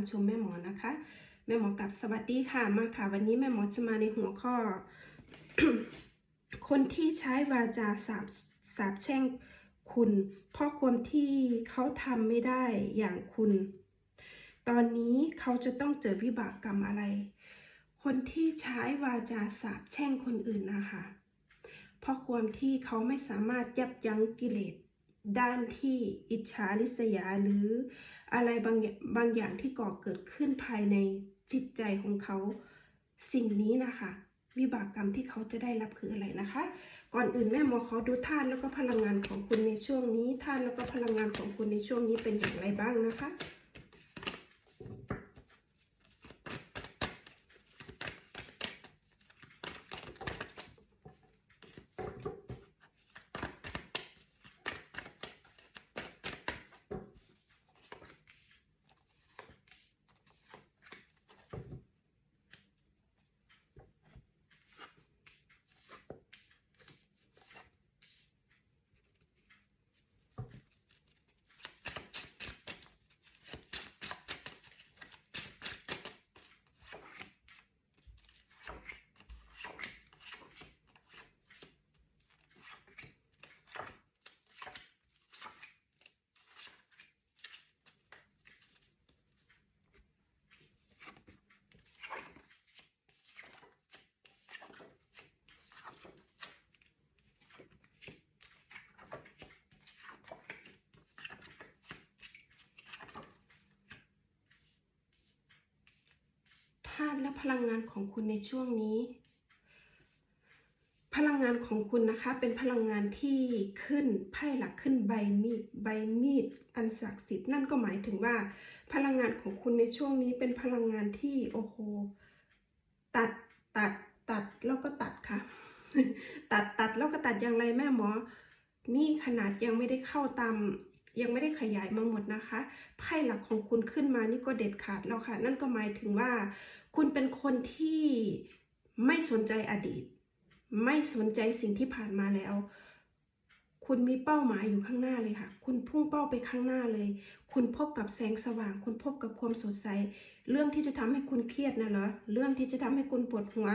ามชมแม่หมอนะคะ แม่หมอกับสวัสดีค่ะมาค่ะ วันนี้แม่หมอจะมาในหัวข้อ คนที่ใช้วาจาสาบสาบแช่งคุณ เพราะความที่เขาทำไม่ได้อย่างคุณ ตอนนี้เขาจะต้องเจอวิบากกรรมอะไร คนที่ใช้วาจาสาบแช่งคนอื่นนะคะเพราะความที่เขาไม่สามารถยับยั้งกิเลสด้านที่อิจฉาริษยาหรือ อะไรบางอย่างบางอย่างที่ก่อเกิดขึ้นภายในจิตใจของเขา สิ่งนี้นะคะ วิบากกรรมที่เขาจะได้รับคืออะไรนะคะ ก่อนอื่นแม่หมอขอดูธาตุแล้วก็พลังงานของคุณในช่วงนี้ธาตุแล้วก็พลังงานของคุณในช่วงนี้เป็นอย่างไรบ้างนะคะ ตุและพลังงานของคุณในช่วงนี้ พลังงานของคุณนะคะเป็นพลังงานที่ขึ้นไพ่หลักขึ้นใบมีดใบมีดอันศักดิ์สิทธิ์นั่นก็หมายถึงว่า พลังงานของคุณในช่วงนี้เป็นพลังงานที่โอ้โหตัดตัดตัดแล้วก็ตัดค่ะ ตัดตัดแล้วก็ตัดอย่างไรแม่หมอ นี่ขนาดยังไม่ได้เข้าตามยังไม่ได้ขยายมาหมดนะคะ ไพ่หลักของคุณขึ้นมานี่ก็เด็ดขาดแล้วค่ะ นั่นก็หมายถึงว่า คุณเป็นคนที่ไม่สนใจอดีต ไม่สนใจสิ่งที่ผ่านมาแล้ว คุณมีเป้าหมายอยู่ข้างหน้าเลยค่ะ คุณพุ่งเป้าไปข้างหน้าเลย คุณพบกับแสงสว่าง คุณพบกับความสดใส เรื่องที่จะทำให้คุณเครียดนะเหรอ เรื่องที่จะทำให้คุณปวดหัว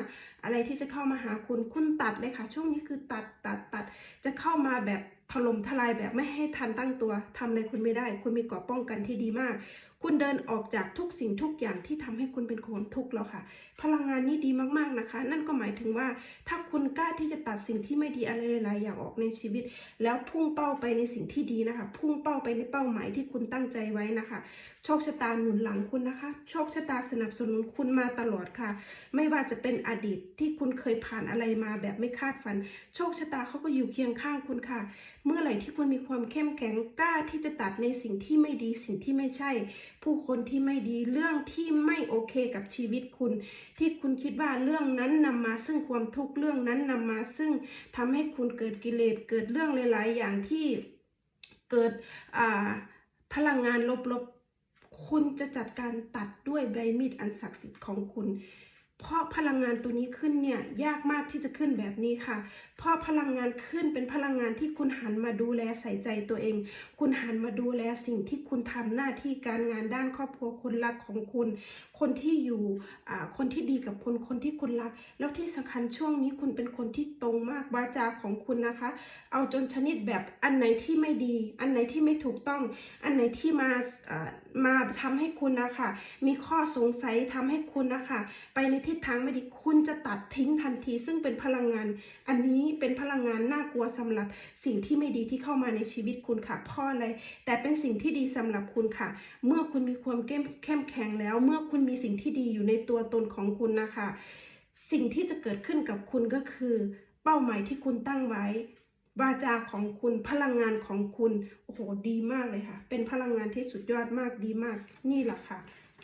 อะไรที่จะเข้ามาหาคุณ คุณตัดเลยค่ะ ช่วงนี้คือตัดตัดตัด จะเข้ามาแบบถล่มทลายแบบไม่ให้ทันตั้งตัวทำอะไรคุณไม่ได้ คุณมีเกราะป้องกันที่ดีมากคุณเดินออกจากทุกสิ่งทุกอย่างที่ทำให้คุณเป็นความทุกข์แล้วค่ะ พลังงานนี้ดีมากๆนะคะ นั่นก็หมายถึงว่า ถ้าคุณกล้าที่จะตัดสิ่งที่ไม่ดีอะไรหลายๆอย่างออกในชีวิต แล้วพุ่งเป้าไปในสิ่งที่ดีนะคะ พุ่งเป้าไปในเป้าหมายที่คุณตั้งใจไว้นะคะ โชคชะตาหนุนหลังคุณนะคะ โชคชะตาสนับสนุนคุณมาตลอดค่ะ ไม่ว่าจะเป็นอดีตที่คุณเคยผ่านอะไรมาแบบไม่คาดฝัน โชคชะตาเขาก็อยู่เคียงข้างคุณค่ะ เมื่อไหร่ที่คุณมีความเข้มแข็งกล้าที่จะตัดในสิ่งที่ไม่ดีสิ่งที่ไม่ใช่ ผู้คนที่ไม่ดีเรื่องที่ไม่โอเคกับชีวิตคุณ ที่คุณคิดว่าเรื่องนั้นนำมาซึ่งความทุกข์เรื่องนั้นนำมาซึ่งทำให้คุณเกิดกิเลสเกิดเรื่องหลายๆอย่างที่เกิดพลังงานลบๆ คุณจะจัดการตัดด้วยใบมีดอันศักดิ์สิทธิ์ของคุณ เพราะพลังงานตัวนี้ขึ้นเนี่ยยากมากที่จะขึ้นแบบนี้ค่ะ เพราะพลังงานขึ้นเป็นพลังงานที่คุณหันมาดูแลใส่ใจตัวเอง คุณหันมาดูแลสิ่งที่คุณทำหน้าที่การงานด้านครอบครัวคนรักของคุณคนที่อยู่อ่าคนที่ดีกับคุณคนที่คุณรัก แล้วที่สำคัญช่วงนี้คุณเป็นคนที่ตรงมากวาจาของคุณนะคะ เอาจนชนิดแบบอันไหนที่ไม่ดี อันไหนที่ไม่ถูกต้อง อันไหนที่มาอ่ามาทำให้คุณนะคะมีข้อสงสัยทำให้คุณนะคะไปในทิศทางไม่ดีคุณจะตัดทิ้งทันที ซึ่งเป็นพลังงาน อันนี้เป็นพลังงานน่ากลัวสำหรับสิ่งที่ไม่ดีที่เข้ามาในชีวิตคุณค่ะพ่ออะไรแต่เป็นสิ่งที่ดีสำหรับคุณค่ะ เมื่อคุณมีความเข้มแข็งแล้ว เมื่อคุณมีสิ่งที่ดีอยู่ในตัวตนของคุณนะคะ สิ่งที่จะเกิดขึ้นกับคุณก็คือ เป้าหมายที่คุณตั้งไว้ วาจาของคุณพลังงานของคุณโอ้โหดีมากเลยค่ะ เป็นพลังงานที่สุดยอดมากดีมากนี่แหละค่ะ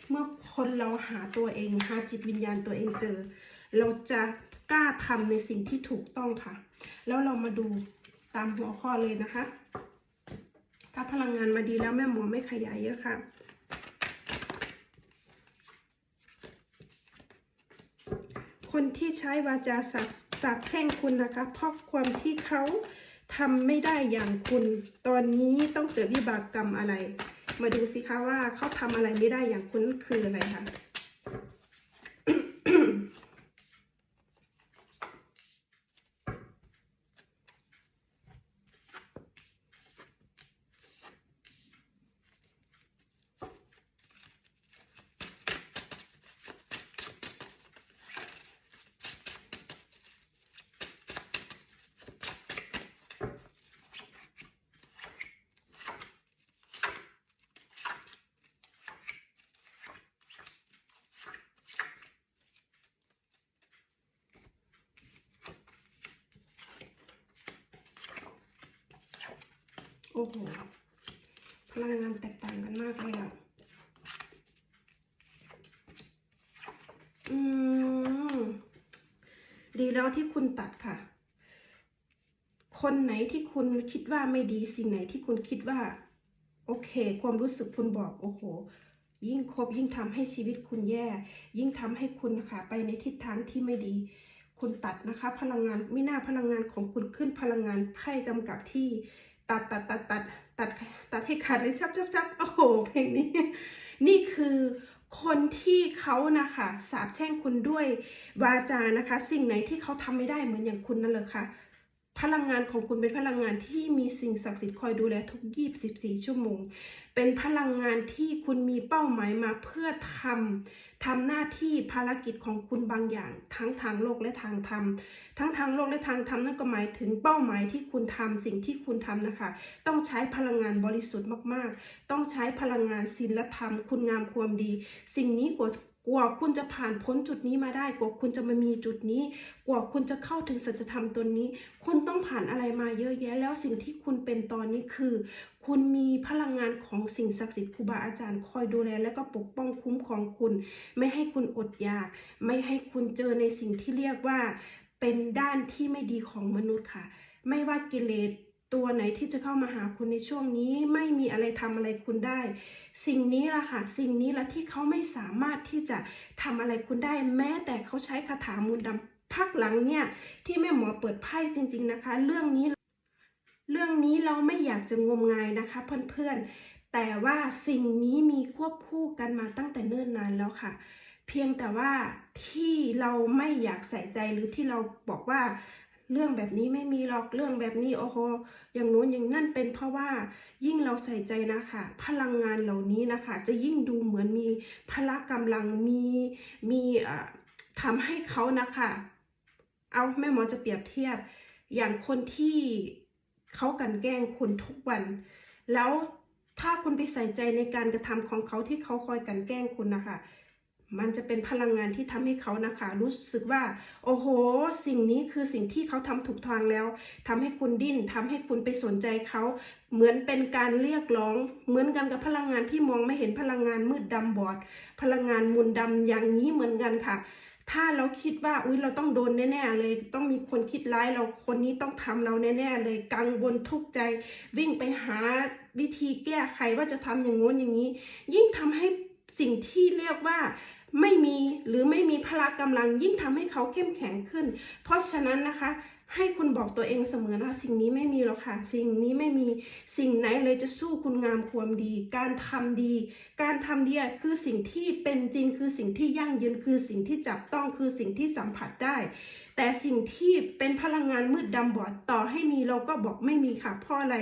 เมื่อคนเราหาตัวเองหาจิตวิญญาณตัวเองเจอ เราจะกล้าทำในสิ่งที่ถูกต้องค่ะ แล้วเรามาดูตามหัวข้อเลยนะคะ ถ้าพลังงานมาดีแล้วแม่หมอไม่ขยายเยอะค่ะ คนที่ใช้วาจาสาบสาบแช่งคุณนะคะ เพราะความที่เขาทำไม่ได้อย่างคุณ ตอนนี้ต้องเจอวิบากกรรมอะไร มาดูสิคะว่าเขาทำอะไรไม่ได้อย่างคุณคืออะไรคะ โอ้โหพลังงานแตกต่างกันมากเลยอะ อืม ดีแล้วที่คุณตัดค่ะ คนไหนที่คุณคิดว่าไม่ดีสิ่งไหนที่คุณคิดว่า โอเค ความรู้สึกคุณบอก โอ้โห ยิ่งคบยิ่งทำให้ชีวิตคุณแย่ ยิ่งทำให้คุณนะคะ ไปในทิศทางที่ไม่ดี คุณตัดนะคะ พลังงานไม่น่าพลังงานของคุณขึ้นพลังงานไพ่กำกับที่ ตัดตัดตัดตัดตัดตัดให้ขาดเลยชับชับชับโอ้โหเพลงนี้ นี่คือคนที่เขานะคะสาบแช่งคุณด้วยวาจานะคะ สิ่งไหนที่เขาทำไม่ได้เหมือนอย่างคุณนั่นเลยค่ะ พลังงานของคุณเป็นพลังงานที่มีสิ่งศักดิ์สิทธิ์คอยดูแลทุก 24 ชั่วโมง เป็นพลังงานที่คุณมีเป้าหมายมาเพื่อทำ ทำหน้าที่ภารกิจของคุณบางอย่าง ทั้งทางโลกและทางธรรม ทั้งทางโลกและทางธรรมนั่นก็หมายถึงเป้าหมายที่คุณทำสิ่งที่คุณทำนะคะ ต้องใช้พลังงานบริสุทธิ์มากๆ ต้องใช้พลังงานศีลธรรม คุณงามความดี สิ่งนี้กว่า กว่าคุณจะผ่านพ้นจุดนี้มาได้ กว่าคุณจะมามีจุดนี้ กว่าคุณจะเข้าถึงสัจธรรมตัวนี้ คุณต้องผ่านอะไรมาเยอะแยะ แล้วสิ่งที่คุณเป็นตอนนี้คือ คุณมีพลังงานของสิ่งศักดิ์สิทธิ์ครูบาอาจารย์ คอยดูแลและก็ปกป้องคุ้มครองคุณ ไม่ให้คุณอดอยาก ไม่ให้คุณเจอในสิ่งที่เรียกว่า เป็นด้านที่ไม่ดีของมนุษย์ค่ะ ไม่ว่ากิเลส ตัวไหนที่จะเข้ามาหาคุณในช่วงนี้ไม่มีอะไรทำอะไรคุณได้ สิ่งนี้ล่ะค่ะ สิ่งนี้ละที่เขาไม่สามารถที่จะทำอะไรคุณได้ แม้แต่เขาใช้คาถามูลดำพักหลังเนี่ยที่แม่หมอเปิดไพ่จริง ๆนะคะ เรื่องนี้ เรื่องนี้เราไม่อยากจะงมงายนะคะ เพื่อนๆ แต่ว่าสิ่งนี้มีควบคู่กันมาตั้งแต่เนิ่นนานแล้วค่ะ เพียงแต่ว่าที่เราไม่อยากใส่ใจหรือที่เราบอกว่า เรื่องแบบนี้ไม่มีหรอกเรื่องแบบนี้โอ้โหอย่างโน้นอย่างนั่นเป็นเพราะว่ายิ่งเราใส่ใจนะคะ พลังงานเหล่านี้นะคะ จะยิ่งดูเหมือนมีพละกำลังมีมีเอ่อทำให้เขานะคะ เอาแม่หมอจะเปรียบเทียบ อย่างคนที่เขากันแกล้งคุณทุกวัน แล้วถ้าคุณไปใส่ใจในการกระทำของเขาที่เขาคอยกันแกล้งคุณนะคะ มันจะเป็นพลังงานที่ทำให้เขานะคะ รู้สึกว่า โอ้โห สิ่งนี้คือสิ่งที่เขาทำถูกทางแล้วทำให้คุณดิ้นทำให้คุณไปสนใจเขา เหมือนเป็นการเรียกร้อง เหมือนกันกับพลังงานที่มองไม่เห็นพลังงานมืดดำบอด พลังงานมุนดำอย่างนี้เหมือนกันค่ะ ถ้าเราคิดว่าอุ้ยเราต้องโดนแน่ๆเลย ต้องมีคนคิดร้ายเราคนนี้ต้องทำเราแน่ๆเลยกังวลทุกข์ใจ วิ่งไปหาวิธีแก้ไขว่าจะทำอย่างโน้นอย่างนี้ ยิ่งทำให้สิ่งที่เรียกว่า ไม่มีหรือไม่มีพละกำลังยิ่งทำให้เขาเข้มแข็งขึ้น เพราะฉะนั้นนะคะ ให้คุณบอกตัวเองเสมอนะคะสิ่งนี้ไม่มีหรอกค่ะ สิ่งนี้ไม่มีสิ่งไหนเลยจะสู้คุณงามความดี การทำดี การทำดีคือสิ่งที่เป็นจริงคือสิ่งที่ยั่งยืนคือสิ่งที่จับต้องคือสิ่งที่สัมผัสได้ แต่สิ่งที่เป็นพลังงานมืดดำบอดต่อให้มีเราก็บอกไม่มีค่ะเพราะอะไร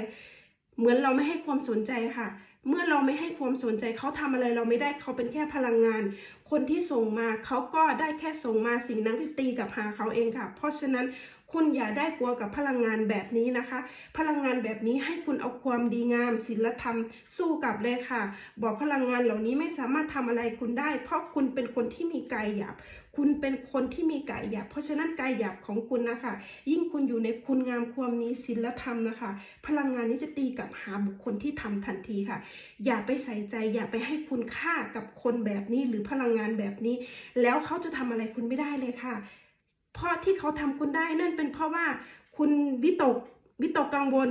เหมือนเราไม่ให้ความสนใจค่ะ เมื่อเราไม่ให้ความสนใจเขาทำอะไรเราไม่ได้เขาเป็นแค่พลังงาน คนที่ส่งมาเขาก็ได้แค่ส่งมาสิ่งนั้นที่ตีกับหาเขาเองค่ะ เพราะฉะนั้น คุณอย่าได้กลัวกับพลังงานแบบนี้นะคะ พลังงานแบบนี้ให้คุณเอาความดีงามศีลธรรม สู้กับเลยค่ะ บอกพลังงานเหล่านี้ไม่สามารถทำอะไรคุณได้ เพราะคุณเป็นคนที่มีกายหยาบ คุณเป็นคนที่มีกายหยาบ เพราะฉะนั้นกายหยาบของคุณนะคะ ยิ่งคุณอยู่ในคุณงามความนี้ศีลธรรมนะคะ พลังงานนี้จะตีกับหาบุคคลที่ทำทันทีค่ะ อย่าไปใส่ใจ อย่าไปให้คุณค่ากับคนแบบนี้หรือพลังงานแบบนี้ แล้วเขาจะทำอะไรคุณไม่ได้เลยค่ะ เพราะที่เขาทำคุณได้นั่นเป็นเพราะว่าคุณวิตกวิตกกังวล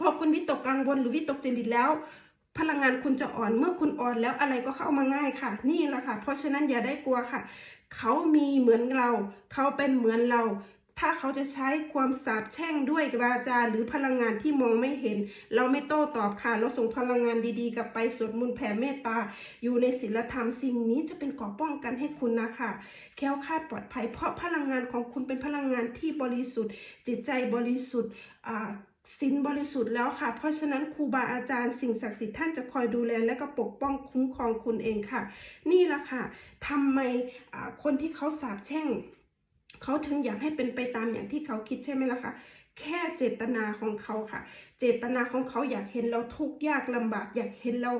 พอคุณวิตกกังวลหรือวิตกจริตแล้ว พลังงานคุณจะอ่อนเมื่อคุณอ่อนแล้วอะไรก็เข้ามาง่ายค่ะ นี่แหละค่ะ เพราะฉะนั้นอย่าได้กลัวค่ะ เขามีเหมือนเรา เขาเป็นเหมือนเรา ถ้าเขาจะใช้ความสาปแช่งด้วยวาจาหรือพลังงานที่มองไม่เห็น เราไม่โต้ตอบค่ะ เราส่งพลังงานดีๆ กลับไปสวดมนต์แผ่เมตตา อยู่ในศีลธรรมสิ่งนี้จะเป็นกราะป้องกันให้คุณนะคะแค้วคาดปลอดภัย เพราะพลังงานของคุณเป็นพลังงานที่บริสุทธิ์ จิตใจบริสุทธิ์อ่าศีลบริสุทธิ์แล้วค่ะ เพราะฉะนั้นครูบาอาจารย์สิ่งศักดิ์สิทธิ์ท่านจะคอยดูแล และก็ปกป้องคุ้มครองคุณเองค่ะ นี่แหละค่ะทำไมคนที่เขาสาปแช่ง เขาถึงอยากให้เป็นไปตามอย่างที่เขาคิดใช่ไหมล่ะคะแค่เจตนาของเขาค่ะ เจตนาของเขาอยากเห็นเราทุกข์ยากลำบากอยากเห็นเรา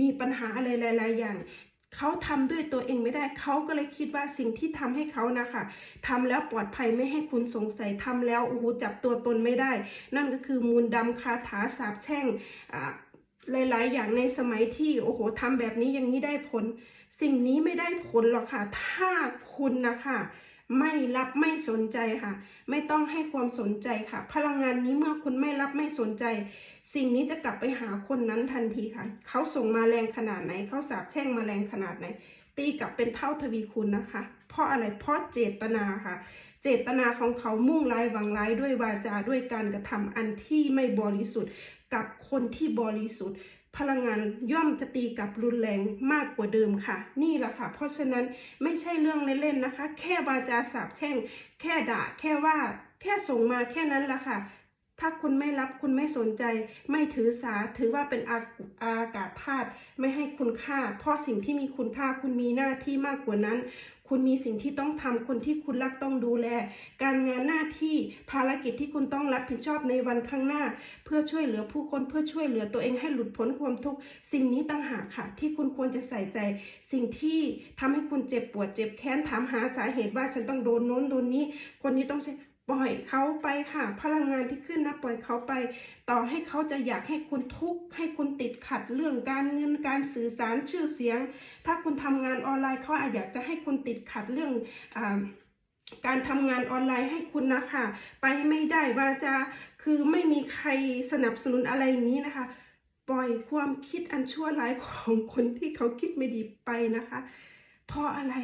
มีปัญหาอะไรหลาย ๆ อย่างเขาทำด้วยตัวเองไม่ได้เขาก็เลยคิดว่าสิ่งที่ทำให้เขานะคะทำแล้วปลอดภัยไม่ให้คุณสงสัยทำแล้วโอ้โหจับตัวตนไม่ได้ นั่นก็คือมูลดำคาถาสาบแช่งหลาย ๆ อย่างในสมัยที่โอ้โหทำแบบนี้อย่างนี้ได้ผล สิ่งนี้ไม่ได้ผลหรอกค่ะ ถ้าคุณนะคะ ไม่รับไม่สนใจค่ะ ไม่ต้องให้ความสนใจค่ะ พลังงานนี้เมื่อคุณไม่รับไม่สนใจ สิ่งนี้จะกลับไปหาคนนั้นทันทีค่ะเขาส่งมาแรงขนาดไหนเขาสาบแช่งมาแรงขนาดไหน ตีกลับเป็นเท่าทวีคูณนะคะ เพราะอะไรเพราะเจตนาค่ะ เจตนาของเขามุ่งร้ายหวังร้ายด้วยวาจาด้วยการกระทำอันที่ไม่บริสุทธิ์กับคนที่บริสุทธิ์ พลังงานย่อมจะตีกับรุนแรงมากกว่าเดิมค่ะ นี่แหละค่ะ เพราะฉะนั้นไม่ใช่เรื่องเล่นๆนะคะ แค่วาจาสาบแช่ง แค่ด่า แค่ว่า แค่ส่งมาแค่นั้นละค่ะ ถ้าคุณไม่รับคุณไม่สนใจ ไม่ถือสาถือว่าเป็นอาอากาศธาตุไม่ให้คุณค่า เพราะสิ่งที่มีคุณค่าคุณมีหน้าที่มากกว่านั้น คุณมีสิ่งที่ต้องทำคนที่คุณรักต้องดูแล การงานหน้าที่ภารกิจที่คุณต้องรับผิดชอบในวันข้างหน้า เพื่อช่วยเหลือผู้คนเพื่อช่วยเหลือตัวเองให้หลุดพ้นความทุกข์สิ่งนี้ต่างหากค่ะ ที่คุณควรจะใส่ใจ สิ่งที่ทำให้คุณเจ็บปวดเจ็บแค้นถามหาสาเหตุว่าฉันต้องโดนโน้นโดนนี้ คนนี้ต้องใช้ ปล่อยเขาไปค่ะ พลังงานที่ขึ้นนะ ปล่อยเขาไป ต่อให้เขาจะอยากให้คุณทุกข์ให้คุณติดขัดเรื่องการเงินการสื่อสารชื่อเสียง ถ้าคุณทำงานออนไลน์เขาอาจอยากจะให้คุณติดขัดเรื่องอการทำงานออนไลน์ให้คุณนะคะ ไปไม่ได้ว่าจะคือไม่มีใครสนับสนุนอะไรนี้นะคะ ปล่อยความคิดอันชั่วร้ายของคนที่เขาคิดไม่ดีไปนะคะ เพราะอะไร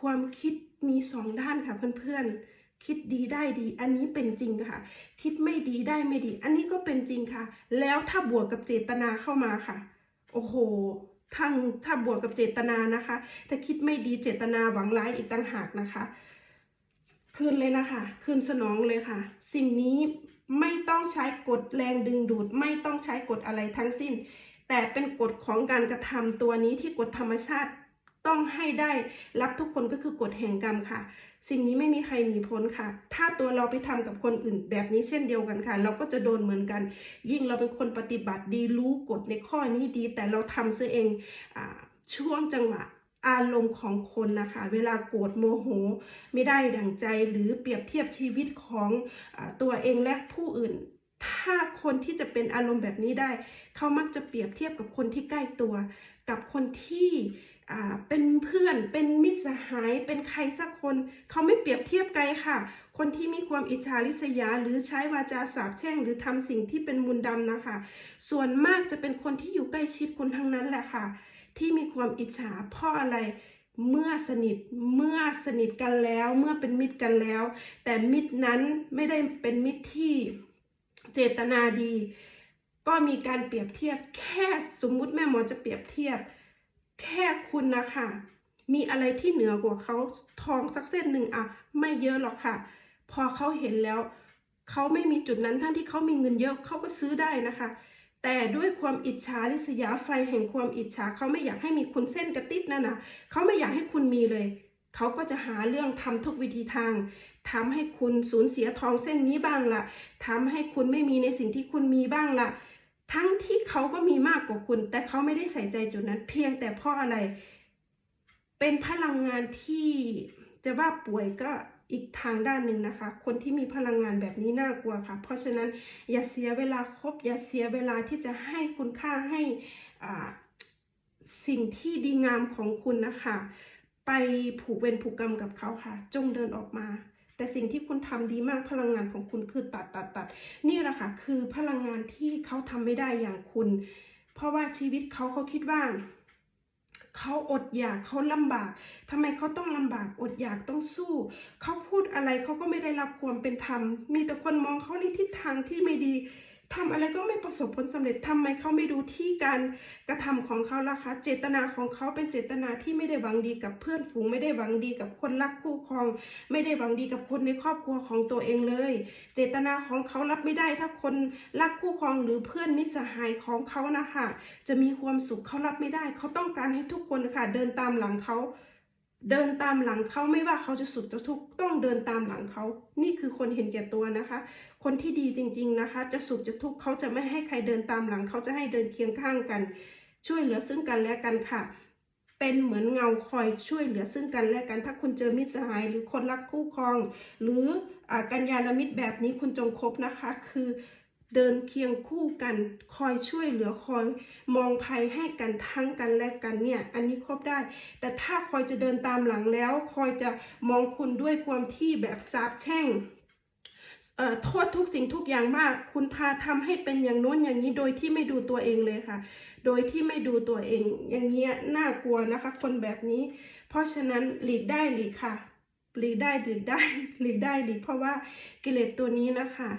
ความคิดมีสองด้านค่ะเพื่อนๆ คิดดีได้ดี อันนี้เป็นจริงค่ะ คิดไม่ดีได้ไม่ดี อันนี้ก็เป็นจริงค่ะ แล้วถ้าบวกกับเจตนาเข้ามาค่ะ โอ้โหทั้งถ้าบวกกับเจตนานะคะ ถ้าคิดไม่ดีเจตนาหวังร้ายอีกต่างหากนะคะคืนเลยนะคะคืนสนองเลยค่ะ สิ่งนี้ไม่ต้องใช้กฎแรงดึงดูด ไม่ต้องใช้กฎอะไรทั้งสิ้น แต่เป็นกฎของการกระทำตัวนี้ที่กฎธรรมชาติ ต้องให้ได้รับทุกคนก็คือกฎแห่งกรรมค่ะ สิ่งนี้ไม่มีใครหนีพ้นค่ะ ถ้าตัวเราไปทำกับคนอื่นแบบนี้เช่นเดียวกันค่ะ เราก็จะโดนเหมือนกัน ยิ่งเราเป็นคนปฏิบัติดีรู้กฎในข้อนี้ดี แต่เราทำซะเองอช่วงจังหวะอารมณ์ของคนนะคะ เวลาโกรธโมโห ไม่ได้ดั่งใจหรือเปรียบเทียบชีวิตของอตัวเองและผู้อื่น ถ้าคนที่จะเป็นอารมณ์แบบนี้ได้ เขามักจะเปรียบเทียบกับคนที่ใกล้ตัว กับคนที่ เป็นเพื่อนเป็นมิตรสหายเป็นใครสักคน เขาไม่เปรียบเทียบไกลค่ะ คนที่มีความอิจฉาริษยา หรือใช้วาจาสาปแช่ง หรือทำสิ่งที่เป็นมูลดำนะคะ ส่วนมากจะเป็นคนที่อยู่ใกล้ชิดคุณทั้งนั้นแหละค่ะ ที่มีความอิจฉาเพราะอะไรเมื่อสนิทเมื่อสนิทกันแล้ว เมื่อเป็นมิตรกันแล้ว แต่มิตรนั้นไม่ได้เป็นมิตรที่เจตนาดี ก็มีการเปรียบเทียบแค่สมมุติแม่หมอจะเปรียบเทียบ แค่คุณนะคะมีอะไรที่เหนือกว่าเขาทองสักเส้นหนึ่งอะไม่เยอะหรอกค่ะ พอเขาเห็นแล้วเขาไม่มีจุดนั้นทั้งที่เขามีเงินเยอะเขาก็ซื้อได้นะคะ แต่ด้วยความอิจฉาริษยาไฟแห่งความอิจฉาเขาไม่อยากให้มีคุณเส้นกระติดนั่นนะเขาไม่อยากให้คุณมีเลยเขาก็จะหาเรื่องทำทุกวิธีทางทำให้คุณสูญเสียทองเส้นนี้บ้างละ่ะทำให้คุณไม่มีในสิ่งที่คุณมีบ้างละ่ะ ทั้งที่เขาก็มีมากกว่าคุณ แต่เขาไม่ได้ใส่ใจจุดนั้น เพียงแต่เพราะอะไร เป็นพลังงานที่จะว่าป่วยก็อีกทางด้านหนึ่งนะคะ คนที่มีพลังงานแบบนี้น่ากลัวค่ะ เพราะฉะนั้นอย่าเสียเวลาคบอย่าเสียเวลาที่จะให้คุณค่าให้สิ่งที่ดีงามของคุณนะคะ ไปผูกเวรผูกกรรมกับเขาค่ะ จงเดินออกมา แต่สิ่งที่คุณทำดีมากพลังงานของคุณคือตัดตัดตัดนี่แหละค่ะคือพลังงานที่เขาทำไม่ได้อย่างคุณ เพราะว่าชีวิตเขาเขาคิดว่าเขาอดอยากเขาลำบากทำไมเขาต้องลำบากอดอยากต้องสู้ เขาพูดอะไรเขาก็ไม่ได้รับความเป็นธรรม มีแต่คนมองเขาในทิศทางที่ไม่ดี ทำอะไรก็ไม่ประสบผลสำเร็จทำไมเขาไม่ดูที่การกระทำของเขาล่ะคะ เจตนาของเขาเป็นเจตนาที่ไม่ได้หวังดีกับเพื่อนฝูง ไม่ได้หวังดีกับคนรักคู่ครอง ไม่ได้หวังดีกับคนในครอบครัวของตัวเองเลย เจตนาของเขารับไม่ได้ถ้าคนรักคู่ครองหรือเพื่อนมิตรสหายของเขานะคะจะมีความสุขเขารับไม่ได้ เขาต้องการให้ทุกคนค่ะเดินตามหลังเขา เดินตามหลังเขาไม่ว่าเขาจะสุขจะทุกข์ต้องเดินตามหลังเขา นี่คือคนเห็นแก่ตัวนะคะ คนที่ดีจริง ๆนะคะ จะสุขจะทุกข์เขาจะไม่ให้ใครเดินตามหลัง เขาจะให้เดินเคียงข้างกัน ช่วยเหลือซึ่งกันและกันค่ะ เป็นเหมือนเงาคอยช่วยเหลือซึ่งกันและกัน ถ้าคุณเจอมิตรสหาย หรือคนรักคู่ครอง หรืออกัญญาณมิตรแบบนี้คุณจงคบนะคะ คือ เดินเคียงคู่กันคอยช่วยเหลือคอยมองภัยให้กันทั้งกันและกันเนี่ยอันนี้ครบได้ แต่ถ้าคอยจะเดินตามหลังแล้ว คอยจะมองคุณด้วยความที่แบบสาบแช่งเอ่อโทษทุกสิ่งทุกอย่างมาก คุณพาทำให้เป็นอย่างโน้นอย่างนี้โดยที่ไม่ดูตัวเองเลยค่ะ โดยที่ไม่ดูตัวเอง อย่างเงี้ยน่ากลัวนะคะ คนแบบนี้ เพราะฉะนั้นหลีกได้หลีกค่ะ หลีกได้หลีกได้หลีกได้หลีกเพราะว่ากิเลสตัวนี้นะคะ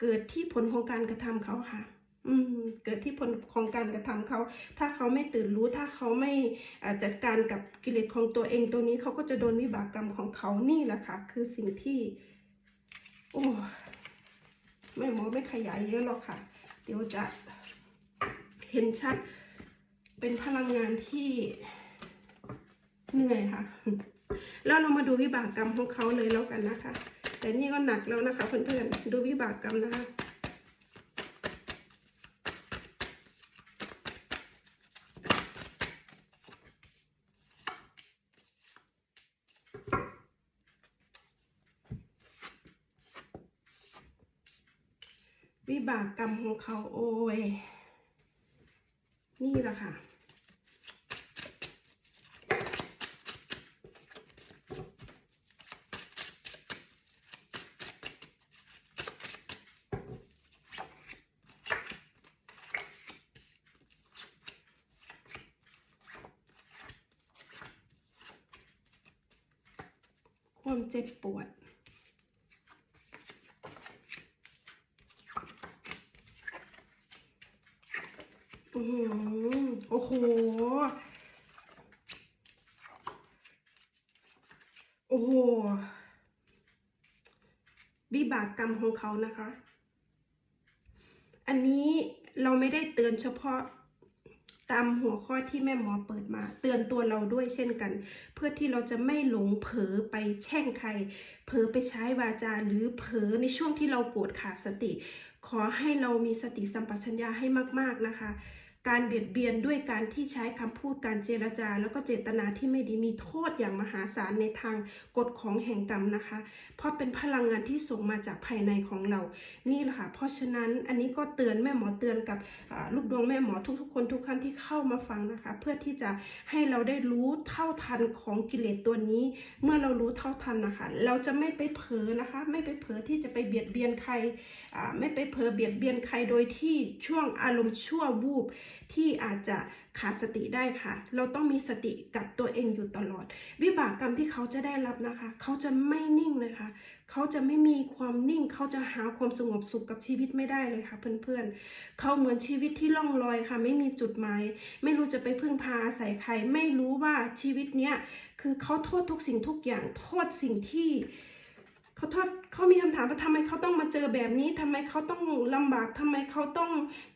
เกิดที่ผลของการกระทำเขาค่ะ อืม เกิดที่ผลของการกระทำเขา ถ้าเขาไม่ตื่นรู้ ถ้าเขาไม่จัดการกับกิเลสของตัวเองตัวนี้เขาก็จะโดนวิบากกรรมของเขานี่แหละค่ะ คือสิ่งที่ โอ้ไม่หมอไม่ขยายเยอะหรอกค่ะ เดี๋ยวจะเห็นชัด เป็นพลังงานที่เหนื่อยค่ะ แล้วเรามาดูวิบากกรรมของเขาเลยแล้วกันนะคะ แต่นี่ก็หนักแล้วนะคะเพื่อนๆ ดูวิบากกรรมนะคะวิบากกรรมของเขาโอ้ย นี่แหละค่ะ จ็บปวด อือโอ้โห โอ้โห วิบากกรรมของเขานะคะ อันนี้เราไม่ได้เตือนเฉพาะ ตามหัวข้อที่แม่หมอเปิดมา เตือนตัวเราด้วยเช่นกัน เพื่อที่เราจะไม่หลงเผลอไปแช่งใคร เผลอไปใช้วาจาหรือเผลอในช่วงที่เราโกรธขาดสติ ขอให้เรามีสติสัมปชัญญะให้มาก ๆนะคะ การเบียดเบียนด้วยการที่ใช้คำพูดการเจรจา แล้วก็เจตนาที่ไม่ดีมีโทษอย่างมหาศาลในทางกฎของแห่งกรรมนะคะ เพราะเป็นพลังงานที่ส่งมาจากภายในของเรา นี่แหละค่ะ เพราะฉะนั้นอันนี้ก็เตือนแม่หมอเตือนกับลูกดวงแม่หมอทุกๆ คนทุกท่านที่เข้ามาฟังนะคะ เพื่อที่จะให้เราได้รู้เท่าทันของกิเลสตัวนี้ เมื่อเรารู้เท่าทันนะคะ เราจะไม่ไปเผลอนะคะ ไม่ไปเผลอที่จะไปเบียดเบียนใครไม่ไปเผลอเบียดเบียนใครโดยที่ช่วงอารมณ์ชั่ววูบที่อาจจะขาดสติได้ค่ะ เราต้องมีสติกับตัวเองอยู่ตลอด วิบากกรรมที่เขาจะได้รับนะคะ เขาจะไม่นิ่งเลยค่ะ เขาจะไม่มีความนิ่ง เขาจะหาความสงบสุขกับชีวิตไม่ได้เลยค่ะ เพื่อนๆ เขาเหมือนชีวิตที่ล่องลอยค่ะ ไม่มีจุดหมาย ไม่รู้จะไปพึ่งพาอาศัยใคร ไม่รู้ว่าชีวิตเนี้ยคือเขาโทษทุกสิ่งทุกอย่าง โทษสิ่งที่ เขาโทษเขามีคำถามว่าทำไมเขาต้องมาเจอแบบนี้ทำไมเขาต้องลำบากทำไมเขาต้อง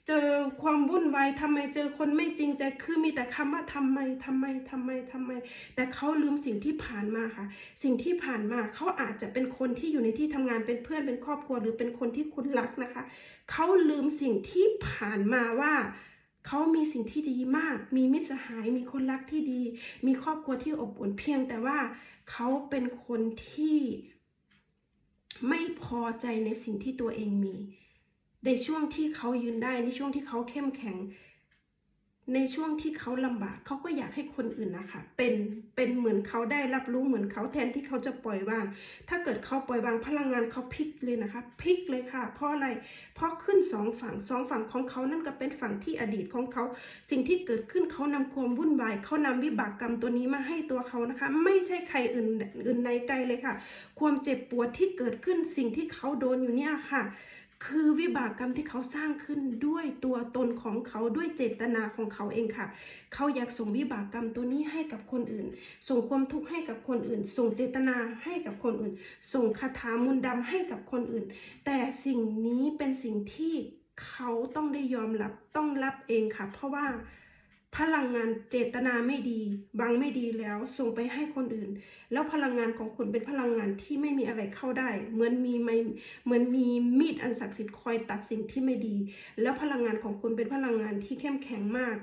เจอความวุ่นวายทำไมเจอคนไม่จริงใจคือมีแต่คำว่าทำไมทำไมทำไมทำไม แต่เขาลืมสิ่งที่ผ่านมาค่ะ สิ่งที่ผ่านมาเขาอาจจะเป็นคนที่อยู่ในที่ทำงานเป็นเพื่อนเป็นครอบครัวหรือเป็นคนที่คุณรักนะคะเขาลืมสิ่งที่ผ่านมาว่าเขามีสิ่งที่ดีมาก มีมิตรสหาย มีคนรักที่ดี มีครอบครัวที่อบอุ่นเพียง แต่ว่าเขาเป็นคนที่ ไม่พอใจในสิ่งที่ตัวเองมี ในช่วงที่เขายืนได้ในช่วงที่เขาเข้มแข็ง ในช่วงที่เขาลำบากเขาก็อยากให้คนอื่นนะคะเป็นเป็นเหมือนเขาได้รับรู้เหมือนเขาแทนที่เขาจะปล่อยวาง ถ้าเกิดเขาปล่อยวางพลังงานเขาพลิกเลยนะคะพลิกเลยค่ะ เพราะอะไรเพราะขึ้นสองฝั่งสองฝั่งของเขานั่นก็เป็นฝั่งที่อดีตของเขา สิ่งที่เกิดขึ้นเขานำความวุ่นวายเขานำวิบากกรรมตัวนี้มาให้ตัวเขานะคะ ไม่ใช่ใครอื่นอื่นในไกลเลยค่ะ ความเจ็บปวดที่เกิดขึ้นสิ่งที่เขาโดนอยู่เนี่ยค่ะ คือวิบากกรรมที่เขาสร้างขึ้นด้วยตัวตนของเขาด้วยเจตนาของเขาเองค่ะ เขาอยากส่งวิบากกรรมตัวนี้ให้กับคนอื่น ส่งความทุกข์ให้กับคนอื่น ส่งเจตนาให้กับคนอื่น ส่งคาถามนต์ดำให้กับคนอื่น แต่สิ่งนี้เป็นสิ่งที่เขาต้องได้ยอมรับต้องรับเองค่ะ เพราะว่า พลังงานเจตนาไม่ดีบางไม่ดีแล้วส่งไปให้คนอื่น แล้วพลังงานของคุณเป็นพลังงานที่ไม่มีอะไรเข้าได้ เหมือนมีไม่เหมือนมีมีดอันศักดิ์สิทธิ์คอยตัดสิ่งที่ไม่ดี แล้วพลังงานของคุณเป็นพลังงานที่เข้มแข็งมาก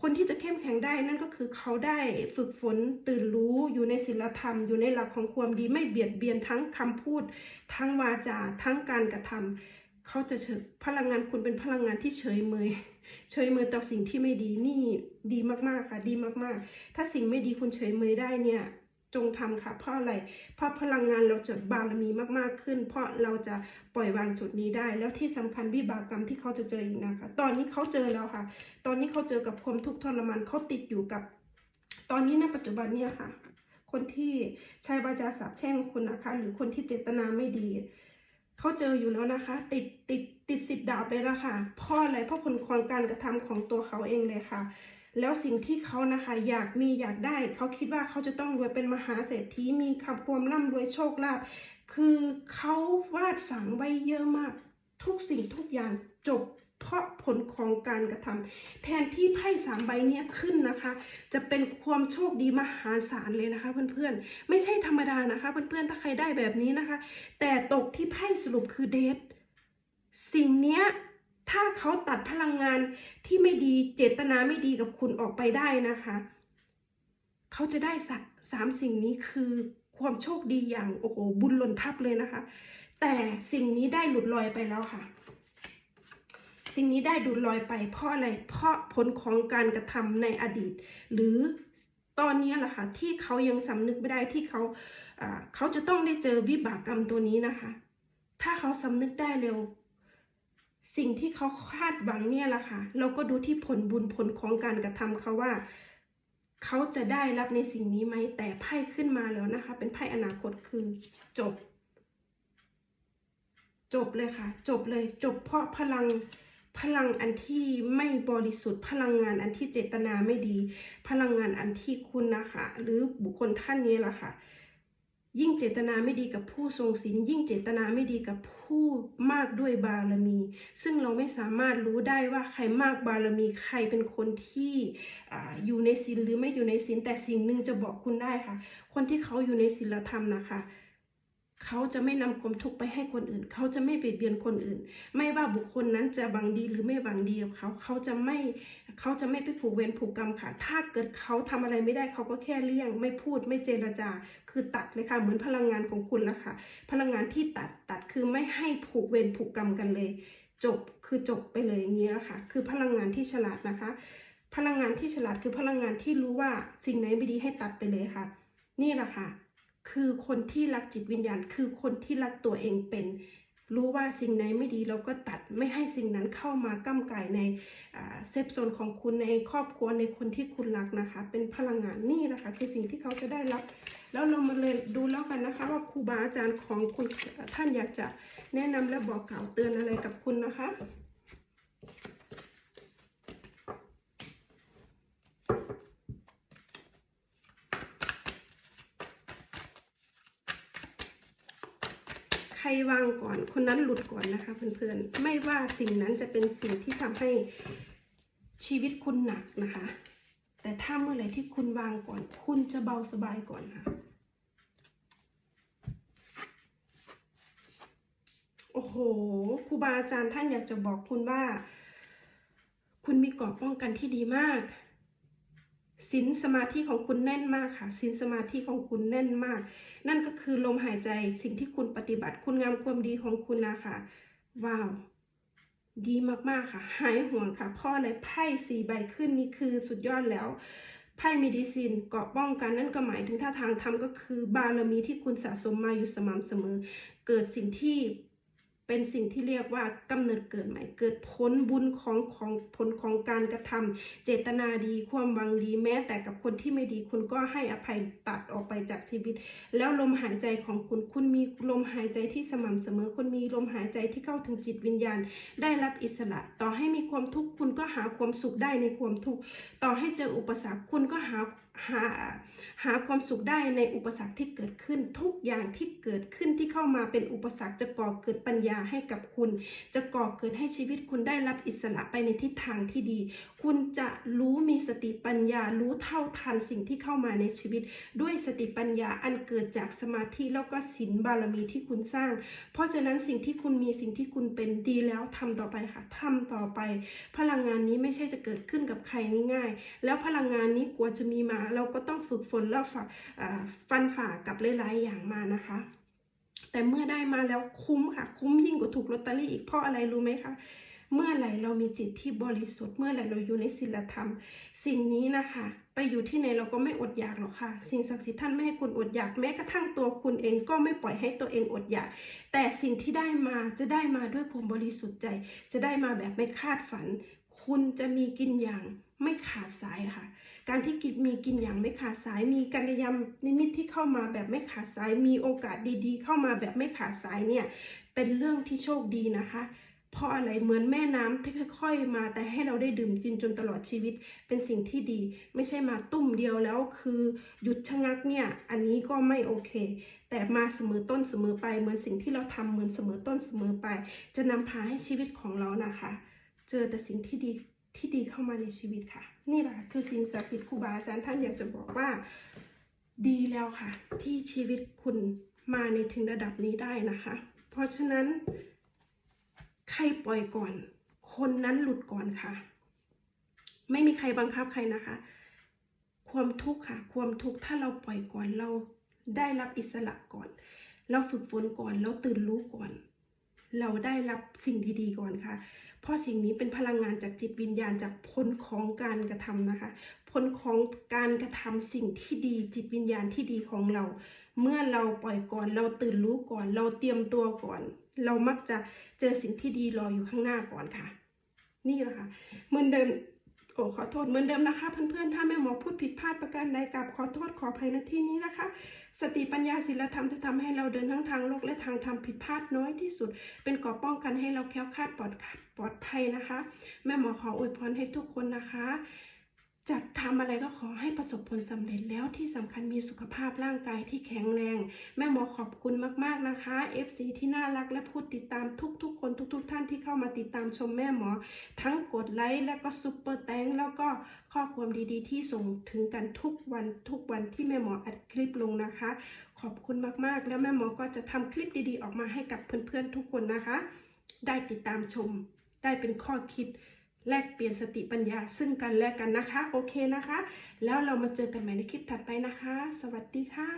คนที่จะเข้มแข็งได้นั่นก็คือเขาได้ฝึกฝนตื่นรู้อยู่ในศีลธรรม อยู่ในหลักของความดีไม่เบียดเบียนทั้งคำพูด ทั้งวาจาทั้งการกระทำเขาจะเฉยพลังงานคุณเป็นพลังงานที่เฉยเมย เฉยเมยต่อสิ่งที่ไม่ดีนี่ดีมากๆค่ะ ดีมากๆ ถ้าสิ่งไม่ดีคุณเฉยเมยได้เนี่ยจงทำค่ะ เพราะอะไร เพราะพลังงานเราจะบารมีมากๆขึ้น เพราะเราจะปล่อยวางจุดนี้ได้ แล้วที่สำคัญวิบากกรรมที่เขาจะเจออีกนะคะ ตอนนี้เขาเจอแล้วค่ะ ตอนนี้เขาเจอกับความทุกข์ทรมานเขาติดอยู่กับ ตอนนี้ในปัจจุบันเนี่ยค่ะ คนที่ใช้วาจาสาปแช่งคุณนะคะ หรือคนที่เจตนาไม่ดี เขาเจออยู่แล้วนะคะ ติดติดติดสิบดาวไปแล้วค่ะเพราะอะไรเพราะผลของการกระทำของตัวเขาเองเลยค่ะ แล้วสิ่งที่เขานะคะอยากมีอยากได้ เขาคิดว่าเขาจะต้องรวยเป็นมหาเศรษฐีมีคำความร่ำรวยโชคลาภคือเขาวาดฝังไว้เยอะมาก ทุกสิ่งทุกอย่างจบ เพราะผลของการกระทำแทนที่ไพ่สามใบเนี้ยขึ้นนะคะ จะเป็นความโชคดีมหาศาลเลยนะคะเพื่อนๆ ไม่ใช่ธรรมดานะคะเพื่อนๆ ถ้าใครได้แบบนี้นะคะ แต่ตกที่ไพ่สรุปคือเดทสิ่งเนี้ยถ้าเขาตัดพลังงานที่ไม่ดีเจตนาไม่ดีกับคุณออกไปได้นะคะ เขาจะได้สัสามสิ่งนี้คือความโชคดีอย่างโอ้โหบุญล่นทับเลยนะคะ แต่สิ่งนี้ได้หลุดลอยไปแล้วค่ะ สิ่งนี้ได้ดูดลอยไปเพราะอะไร เพราะผลของการกระทำในอดีต หรือตอนนี้แหละค่ะที่เขายังสำนึกไม่ได้ที่เขาเขาจะต้องได้เจอวิบากกรรมตัวนี้นะคะ ถ้าเขาสำนึกได้เร็ว สิ่งที่เขาคาดหวังเนี่ยแหละค่ะ เราก็ดูที่ผลบุญผลของการกระทำเขาว่าเขาจะได้รับในสิ่งนี้ไหม แต่ไพ่ขึ้นมาแล้วนะคะ เป็นไพ่อนาคตคือจบ จบเลยค่ะ จบเลย จบเพราะพลัง พลังอันที่ไม่บริสุทธิ์พลังงานอันที่เจตนาไม่ดี พลังงานอันที่คุณนะคะ หรือบุคคลท่านนี้ล่ะค่ะ ยิ่งเจตนาไม่ดีกับผู้ทรงศีลยิ่งเจตนาไม่ดีกับผู้มากด้วยบารมี ซึ่งเราไม่สามารถรู้ได้ว่าใครมากบารมีใครเป็นคนที่ออยู่ในศีลหรือไม่อยู่ในศีลแต่สิ่งหนึ่งจะบอกคุณได้ค่ะ คนที่เขาอยู่ในศีลธรรมนะคะ เขาจะไม่นำความทุกข์ไปให้คนอื่น เขาจะไม่เบียดเบียนคนอื่น ไม่ว่าบุคคลนั้นจะหวังดีหรือไม่หวังดีกับเขา เขาจะไม่ เขาจะไม่ไปผูกเวรผูกกรรมค่ะ ถ้าเกิดเขาทำอะไรไม่ได้เขาก็แค่เลี่ยง ไม่พูดไม่เจรจา คือตัดเลยค่ะ เหมือนพลังงานของคุณละค่ะ พลังงานที่ตัดตัดคือไม่ให้ผูกเวรผูกกรรมกันเลย จบคือจบไปเลยอย่างเงี้ยค่ะ คือพลังงานที่ฉลาดนะคะ พลังงานที่ฉลาดคือพลังงานที่รู้ว่าสิ่งไหนไม่ดีให้ตัดไปเลยค่ะ นี่แหละค่ะ คือคนที่รักจิตวิญญาณ คือคนที่รักตัวเองเป็น รู้ว่าสิ่งไหนไม่ดีเราก็ตัดไม่ให้สิ่งนั้นเข้ามาก้ำไก่ในเซฟโซนของคุณในครอบครัวในคนที่คุณรักนะคะ เป็นพลังงานนี่แหละค่ะคือสิ่งที่เขาจะได้รับ แล้วเรามาเลยดูแล้วกันนะคะ ว่าครูบาอาจารย์ของคุณท่านอยากจะแนะนำและบอกกล่าวเตือนอะไรกับคุณนะคะ ใครวางก่อน คนนั้นหลุดก่อนนะคะเพื่อนๆ ไม่ว่าสิ่งนั้นจะเป็นสิ่งที่ทำให้ชีวิตคุณหนักนะคะ แต่ถ้าเมื่อไหร่ที่คุณวางก่อน คุณจะเบาสบายก่อนค่ะ โอ้โหครูบาอาจารย์ท่านอยากจะบอกคุณว่า คุณมีเกราะป้องกันที่ดีมาก ศีลสมาธิของคุณแน่นมากค่ะศีลสมาธิของคุณแน่นมาก นั่นก็คือลมหายใจสิ่งที่คุณปฏิบัติคุณงามความดีของคุณนะคะว้าว ดีมากๆค่ะ หายห่วงค่ะพราะอะไรไพ่สี่ใบขึ้นนี่คือสุดยอดแล้วไพ่มีดีซินเกาะป้องกันนั่นก็หมายถึงถ้าทางทำก็คือบารมีที่คุณสะสมมาอยู่สม่ำเสมอ เกิดสิ่งที่ เป็นสิ่งที่เรียกว่ากำเนิดเกิดใหม่ เกิดผลบุญของของผลของการกระทำเจตนาดีความหวังดีแม้แต่กับคนที่ไม่ดีคุณก็ให้อภัยตัดออกไปจากชีวิต แล้วลมหายใจของคุณคุณมีลมหายใจที่สม่ำเสมอคุณมีลมหายใจที่เข้าถึงจิตวิญญาณ ได้รับอิสระ ต่อให้มีความทุกข์คุณก็หาความสุขได้ในความทุกข์ต่อให้เจออุปสรรคคุณก็หา หาหาความสุขได้ในอุปสรรคที่เกิดขึ้น ทุกอย่างที่เกิดขึ้นที่เข้ามาเป็นอุปสรรคจะก่อเกิดปัญญาให้กับคุณ จะก่อเกิดให้ชีวิตคุณได้รับอิสระไปในทิศทางที่ดี คุณจะรู้มีสติปัญญารู้เท่าทันสิ่งที่เข้ามาในชีวิต ด้วยสติปัญญาอันเกิดจากสมาธิแล้วก็ศีลบารมีที่คุณสร้าง เพราะฉะนั้นสิ่งที่คุณมีสิ่งที่คุณเป็นดีแล้วทำต่อไปค่ะทำต่อไป พลังงานนี้ไม่ใช่จะเกิดขึ้นกับใครง่ายๆ แล้วพลังงานนี้กลัวจะมีมาเราก็ต้องฝึกฝนแล้วฝ่าฟันฝ่ากับหลายๆอย่างมานะคะแต่เมื่อได้มาแล้วคุ้มค่ะ คุ้มยิ่งกว่าถูกลอตเตอรี่อีกเพราะอะไรรู้ไหมคะเมื่อไหร่เรามีจิตที่บริสุทธิ์เมื่อไหร่เราอยู่ในศีลธรรม สิ่งนี้นะคะ ไปอยู่ที่ไหนเราก็ไม่อดอยากหรอกค่ะ สิ่งศักดิ์สิทธิ์ท่านไม่ให้คุณอดอยากแม้กระทั่งตัวคุณเองก็ไม่ปล่อยให้ตัวเองอดอยาก แต่สิ่งที่ได้มาจะได้มาด้วยความบริสุทธิ์ใจ จะได้มาแบบไม่คาดฝัน คุณจะมีกินอย่างไม่ขาดสายค่ะ การที่กินมีกินอย่างไม่ขาดสาย มีกัลยาณนิมิตที่เข้ามาแบบไม่ขาดสาย มีโอกาสดีๆ เข้ามาแบบไม่ขาดสายเนี่ย เป็นเรื่องที่โชคดีนะคะ เพราะอะไรเหมือนแม่น้ำที่ค่อย ๆ มาแต่ให้เราได้ดื่มกินจนตลอดชีวิต เป็นสิ่งที่ดี ไม่ใช่มาตุ้มเดียวแล้วคือหยุดชะงักเนี่ย อันนี้ก็ไม่โอเค แต่มาเสมอต้นเสมอไป เหมือนสิ่งที่เราทำเหมือนเสมอต้นเสมอไป จะนำพาให้ชีวิตของเรานะคะ เจอแต่สิ่งที่ดีที่ดีเข้ามาในชีวิตค่ะ นี่แหละคือสิ่งศักดิ์สิทธิ์ครูบาอาจารย์ท่านอยากจะบอกว่าดีแล้วค่ะ ที่ชีวิตคุณมาในถึงระดับนี้ได้นะคะ เพราะฉะนั้น ใครปล่อยก่อน คนนั้นหลุดก่อนค่ะ ไม่มีใครบังคับใครนะคะ ความทุกข์ค่ะ ความทุกข์ถ้าเราปล่อยก่อนเราได้รับอิสระก่อน เราฝึกฝนก่อนเราตื่นรู้ก่อน เราได้รับสิ่งดีๆก่อนค่ะ เพราะสิ่งนี้เป็นพลังงานจากจิตวิญญาณจากผลของการกระทำนะคะ ผลของการกระทำสิ่งที่ดีจิตวิญญาณที่ดีของเรา เมื่อเราปล่อยก่อนเราตื่นรู้ก่อน เราเตรียมตัวก่อน เรามักจะเจอสิ่งที่ดีรออยู่ข้างหน้าก่อนค่ะ นี่แหละค่ะเหมือนเดิม โอ้ขอโทษเหมือนเดิมนะคะ เพื่อนๆ ถ้าแม่หมอพูดผิดพลาดประการใดกับขอโทษขออภัยในที่นี้นะคะ สติปัญญาศีลธรรมจะทำให้เราเดินทั้งทางโลกและทางธรรมผิดพลาดน้อยที่สุด เป็นกอบป้องกันให้เราแคล้วคลาดปลอดปลอดภัยนะคะ แม่หมอขออวยพรให้ทุกคนนะคะ จะทำอะไรก็ขอให้ประสบผลสำเร็จแล้วที่สำคัญมีสุขภาพร่างกายที่แข็งแรง แม่หมอขอบคุณมาก ๆนะคะ FC ที่น่ารักและผู้ติดตามทุก ๆ คนทุก ๆ ท่านที่เข้ามาติดตามชมแม่หมอ ทั้งกดไลค์แล้วก็ซุปเปอร์แตงแล้วก็ข้อความดีๆ ที่ส่งถึงกันทุกวันทุกวันที่แม่หมออัดคลิปลงนะคะ ขอบคุณมากๆ แล้วแม่หมอก็จะทำคลิปดีๆ ออกมาให้กับเพื่อนๆทุกคนนะคะ ได้ติดตามชม ได้เป็นข้อคิด แลกเปลี่ยนสติปัญญาซึ่งกันและกันนะคะ โอเคนะคะ แล้วเรามาเจอกันใหม่ในคลิปถัดไปนะคะ สวัสดีค่ะ